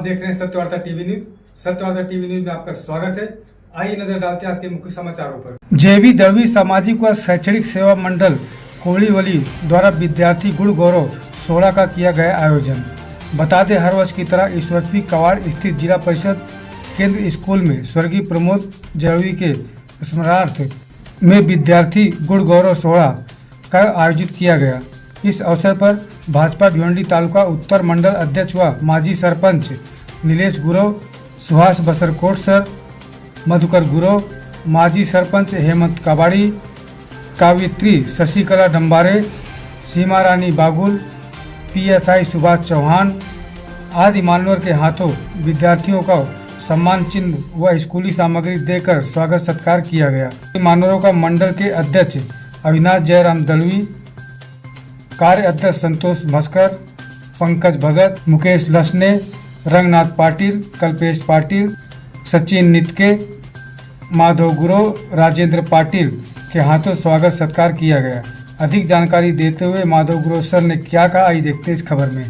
आप देख रहे हैं Satyavarta TV news. Satyavarta TV news में आपका स्वागत है। आइए नज़र डालते हैं आज के मुख्य समाचारों पर। जेवी दळवी सामाजिक व शैक्षणिक सेवा मंडल कोळीवली द्वारा विद्यार्थी गुण गौरव सोलह का किया गया आयोजन। बता दें हर वर्ष की तरह ईश्वरपी कवाड़ स्थित जिला परिषद केंद्र स्कूल में स्वर्गीय प्रमोद जड़वी के स्मरणार्थ में विद्यार्थी गुण गौरव सोलह का आयोजित किया गया। इस अवसर पर भाजपा भिवंडी तालुका उत्तर मंडल अध्यक्ष व माजी सरपंच नीलेश गुरव, सुहास बसरकोट सर, मधुकर गुरव, माजी सरपंच हेमंत काबाड़ी, कावित्री शशिकला डंबारे सीमा रानी बागुल, पीएसआई सुभाष चौहान आदि मानवर के हाथों विद्यार्थियों का सम्मान चिन्ह व स्कूली सामग्री देकर स्वागत सत्कार किया गया। मानवरों का मंडल के अध्यक्ष अविनाश जयराम दलवी कार्य अध्यक्ष संतोष मस्कर पंकज भगत, मुकेश लसने, रंगनाथ पाटिल, कल्पेश पाटिल, सचिन नितके, माधव गुरव राजेंद्र पाटिल के हाथों स्वागत सत्कार किया गया। अधिक जानकारी देते हुए माधव गुरव सर ने क्या कहा आई देखते इस खबर में।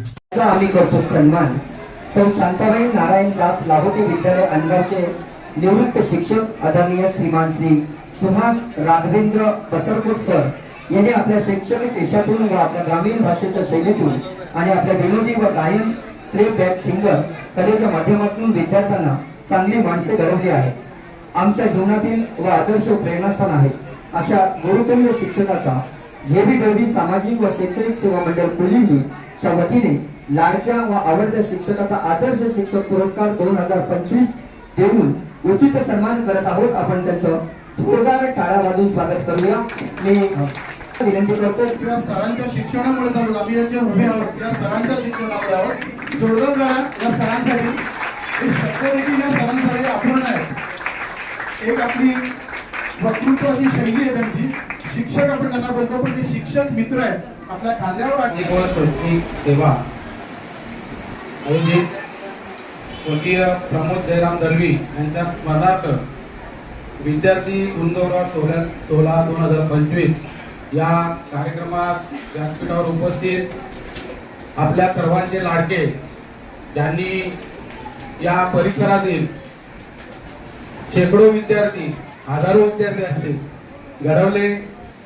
सौ शांताबाई नारायण दास लाहोटी विद्यालय निवृत्त शिक्षक आदरणीय श्रीमान श्री सुहास राघवेंद्र बसरकोट सर यांनी आपल्या शैक्षणिक देशातून व आपल्या ग्रामीण भाषेच्या शैलीतून आणि आपल्या विनोदी व गायन प्लेबॅक सिंगर कलेच्या माध्यमातून विद्यार्थ्यांना चांगली माणसे घडवली आहेत. आमच्या जीवनातील व आदर्श प्रेरणास्थान आहे. अशा गुरुतुल्य शिक्षकाचा जेबी देवी सामाजिक व शैक्षणिक सेवा मंडळ कोलिवली च्या वतीने लाडक्या व आवडत्या शिक्षकाचा आदर्श शिक्षक पुरस्कार दोन हजार पंचवीस देऊन उचित सन्मान करत आहोत. आपण त्याचं जोरदार टाळ्या वाजून स्वागत करूया. मी विनंती करतो किंवा सरांच्या शिक्षणामुळे झालो आम्ही उभे आहोत या सरांच्या शिक्षणामुळे आहोत जोरदार करा या सरांसाठी. हे शब्द देखील या सरांसाठी अपूर्ण आहेत. एक आपली वक्तृत्वाची शैली आहे त्यांची. शिक्षक आपण त्यांना बोलतो पण ते शिक्षक मित्र आहेत. आपल्या खांद्यावर व शैक्षणिक सेवा. आयोजित स्वर्गीय प्रमोद जयराम दळवी यांच्या स्मरणार्थ विद्यार्थी गुणगौरव सोहळ्या सोहळा दोन हजार पंचवीस या कार्यक्रमास व्यासपीठावर उपस्थित आपल्या सर्वांचे लाडके ज्यांनी या परिसरातील शेकडो विद्यार्थी हजारो विद्यार्थी असतील घडवले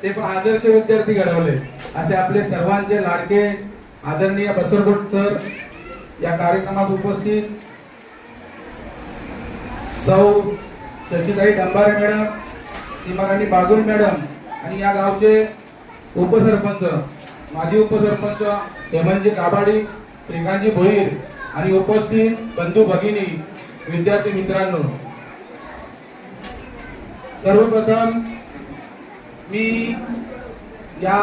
ते पण आदर्श विद्यार्थी घडवले असे आपले सर्वांचे लाडके आदरणीय बसरगोट सर या कार्यक्रमात उपस्थित सौ शशीताई डंबारे मॅडम सीमाराणी बागुल मॅडम आणि या गावचे उपसरपंच माजी उपसरपंच हेमंतजी काबाडी श्रीकांतजी भोईर आणि उपस्थित बंधू भगिनी विद्यार्थी मित्रांनो. सर्वप्रथम मी या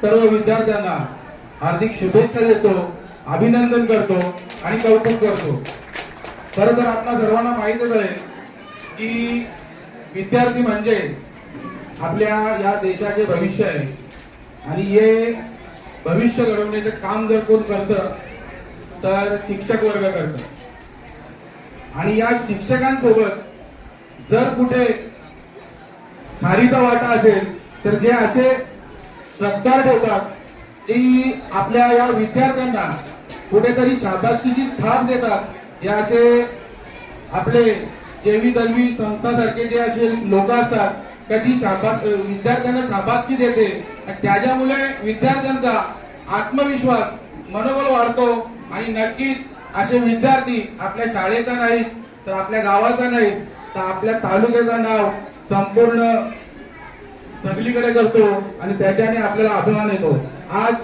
सर्व विद्यार्थ्यांना हार्दिक शुभेच्छा देतो अभिनंदन करतो आणि कौतुक करतो. खरं तर आपल्या सर्वांना माहीतच आहे की विद्यार्थी म्हणजे आपल्या या देशाचे भविष्य आहे. आणि हे भविष्य घडवण्याचं काम जर कोण करतं तर शिक्षक वर्ग करत. आणि या शिक्षकांसोबत जर कुठे खारीचा वाटा असेल तर जे असे सत्कार ठेवतात जी आपल्या या विद्यार्थ्यांना कुठेतरी शाबासकीची थाप देतात हे असे आपले जेवी दलवी संस्थासारखे जे असे लोक असतात कधी शाबास विद्यार्थ्यांना शाबासकी देते. आणि त्याच्यामुळे विद्यार्थ्यांचा आत्मविश्वास मनोबल वाढतो. आणि नक्कीच असे विद्यार्थी आपल्या शाळेचा नाही तर आपल्या गावाचा नाही तर आपल्या तालुक्याचं नाव संपूर्ण सगळीकडे करतो आणि त्याच्याने आपल्याला अभिमान येतो. आज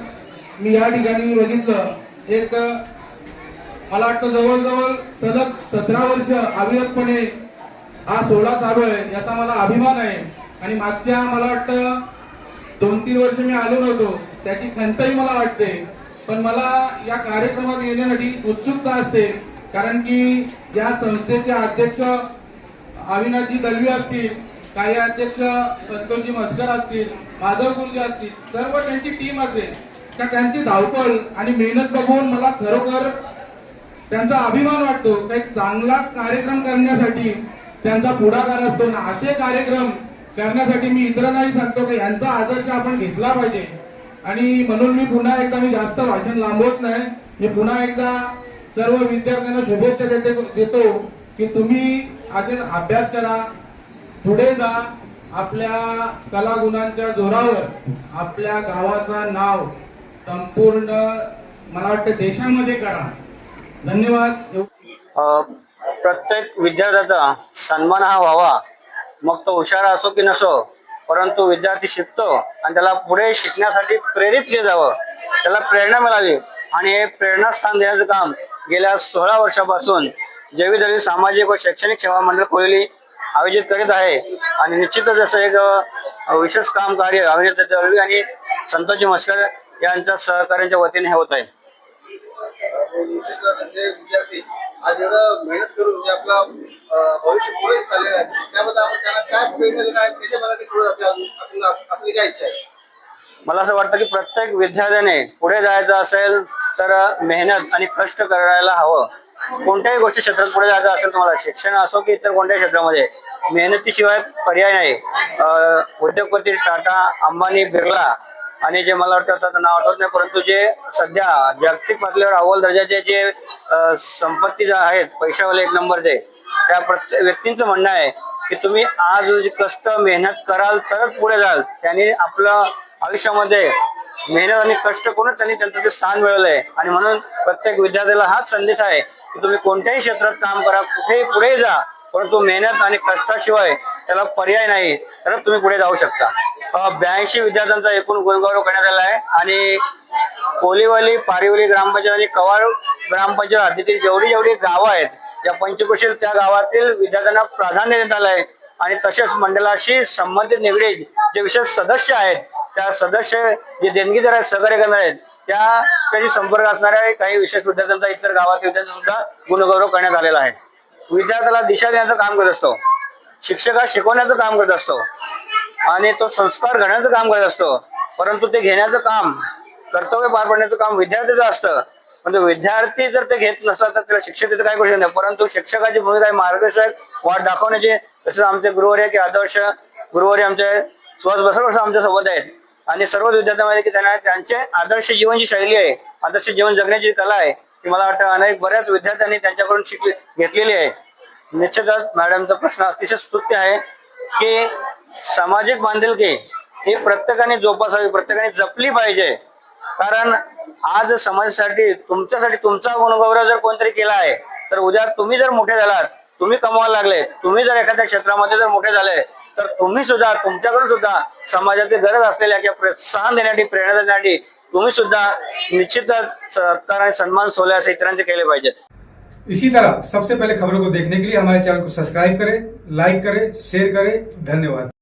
मी या ठिकाणी बघितलं एक मला वाटतं जवळजवळ सलग सतरा वर्ष अविरतपणे हा सोहळा चालू आहे याचा मला अभिमान आहे. आणि मागच्या मला वाटतं दोन तीन वर्ष मी आलो नव्हतो. त्याची खंतही मला वाटते. पण मला या कार्यक्रमात येण्यासाठी उत्सुकता असते. कारण की या संस्थेचे अध्यक्ष अविनाथजी दलवी असतील कार्याध्यक्ष संतोषजी मस्कर असतील माधव गुरुजी असतील सर्व त्यांची टीम असेल. का त्यांची धावपळ आणि मेहनत बघून मला खरोखर त्यांचा अभिमान वाटतो. काही एक चांगला कार्यक्रम करण्यासाठी त्यांचा पुढाकार असतो. ना असे कार्यक्रम करण्यासाठी मी इतरांनाही सांगतो की यांचा आदर्श आपण घेतला पाहिजे. आणि म्हणून मी पुन्हा एकदा मी जास्त भाषण लांबवत नाही. मी पुन्हा एकदा सर्व विद्यार्थ्यांना शुभेच्छा देते देतो की तुम्ही असेच अभ्यास करा. पुढे जा. आपल्या कलागुणांच्या जोरावर आपल्या गावाचं नाव संपूर्ण मला वाटतं देशामध्ये करा. धन्यवाद. प्रत्येक विद्यार्थ्याचा सन्मान हा व्हावा. मग तो हुशार असो की नसो परंतु विद्यार्थी शिकतो आणि त्याला पुढे शिकण्यासाठी प्रेरित केलं जावं. त्याला प्रेरणा मिळावी आणि हे प्रेरणास्थान देण्याचं काम गेल्या सोळा वर्षापासून जैवी दळवी सामाजिक व शैक्षणिक सेवा मंडळ कोहली आयोजित करीत आहे. आणि निश्चितच असं एक विशेष काम कार्य अविनाश दळवी आणि संतोषजी मस्कर यांच्या सहकार्यांच्या वतीने हे होत आहे. म्हणजे विद्यार्थी आज एवढं मेहनत करून आपला भविष्य पुढे चाललेलं आहे. त्याबद्दल आपण त्याला काय प्रेरणा देणार आहे त्याच्या मला पुढे जाते आपली काय इच्छा आहे? मला असं वाटतं की प्रत्येक विद्यार्थ्याने पुढे जायचं असेल तर मेहनत आणि कष्ट करायला हवं. कोणत्याही गोष्टी क्षेत्रात पुढे जायचं असेल तुम्हाला शिक्षण असो की इतर कोणत्याही क्षेत्रामध्ये मेहनतीशिवाय पर्याय नाही. उद्योगपती टाटा अंबानी बिर्ला आणि जे मला वाटतं नाव आठवत नाही परंतु जे सध्या जागतिक पातळीवर अव्वल दर्जाचे जे संपत्ती ज्या आहेत पैशावाले एक नंबरचे त्या प्रत्येक व्यक्तींचं म्हणणं आहे की तुम्ही आज जे कष्ट मेहनत कराल तरच पुढे जाल. त्यांनी आपलं आयुष्यामध्ये मेहनत आणि कष्ट करूनच त्यांनी त्यांचं ते स्थान मिळवलं आहे आणि म्हणून प्रत्येक विद्यार्थ्याला हाच संदेश आहे की तुम्ही कोणत्याही क्षेत्रात काम करा कुठेही पुढे जा परंतु मेहनत आणि कष्टाशिवाय त्याला पर्याय नाही तरच तुम्ही पुढे जाऊ शकता. ब्याऐंशी विद्यार्थ्यांचा एकूण गुणगौरव करण्यात आला आहे. आणि कोलीवली पारिवली ग्रामपंचायत आणि कवाळ ग्रामपंचायत हद्दीतील जेवढी जेवढी गावं आहेत या पंचक्रोशील त्या गावातील विद्यार्थ्यांना प्राधान्य देण्यात आलं आहे आणि तसेच मंडळाशी संबंधित निगडीत जे विशेष सदस्य आहेत त्या सदस्य जे देणगीदार आहेत सहकार्य करणार आहेत त्या त्याशी संपर्क असणाऱ्या काही विशेष विद्यार्थ्यांचा इतर गावातील विद्यार्थ्यांचा सुद्धा गुणगौरव करण्यात आलेला आहे. विद्यार्थ्याला दिशा देण्याचं काम करत असतो. शिक्षक हा शिकवण्याचं काम करत असतो. आणि तो संस्कार घडण्याचं काम करत असतो. परंतु ते घेण्याचं काम कर्तव्य पार पाडण्याचं काम विद्यार्थ्याचं असतं. म्हणजे विद्यार्थी जर ते घेत नसला तर त्याला शिक्षक तिथे काय करू शकत नाही. परंतु शिक्षकाची भूमिका आहे. मार्गदर्शक वाट दाखवण्याची. तसेच आमचे गुरुवारी की आदर्श गुरुवारी आमचे सुहास बसर आमच्यासोबत आहेत. आणि सर्व विद्यार्थ्यांमध्ये की त्यांना त्यांचे आदर्श जीवन जी शैली आहे. आदर्श जीवन जगण्याची कला आहे ती मला वाटतं अनेक बऱ्याच विद्यार्थ्यांनी त्यांच्याकडून शिकली घेतलेली आहे. निश्चितच मॅडमचा प्रश्न अतिशय स्तुत्य आहे की सामाजिक बांधिलकी ही प्रत्येकाने जोपासावी प्रत्येकाने जपली पाहिजे. कारण आज समाजासाठी तुमच्यासाठी तुमचा गुणगौरव जर कोणतरी केला आहे तर उद्या तुम्ही जर मोठे झालात तुम्ही कमवायला लागले तुम्ही जर एखाद्या क्षेत्रामध्ये जर मोठे झाले तर तुम्ही सुद्धा तुमच्याकडून सुद्धा समाजाची गरज असलेल्या किंवा प्रोत्साहन देण्यासाठी प्रेरणा देण्यासाठी तुम्ही सुद्धा निश्चितच सत्कार आणि सन्मान सोहळे असे इतरांचे केले पाहिजेत. इसी तरह सबसे पहले खबरों को देखने के लिए हमारे चैनल को सब्सक्राइब करें लाइक करें शेयर करें धन्यवाद।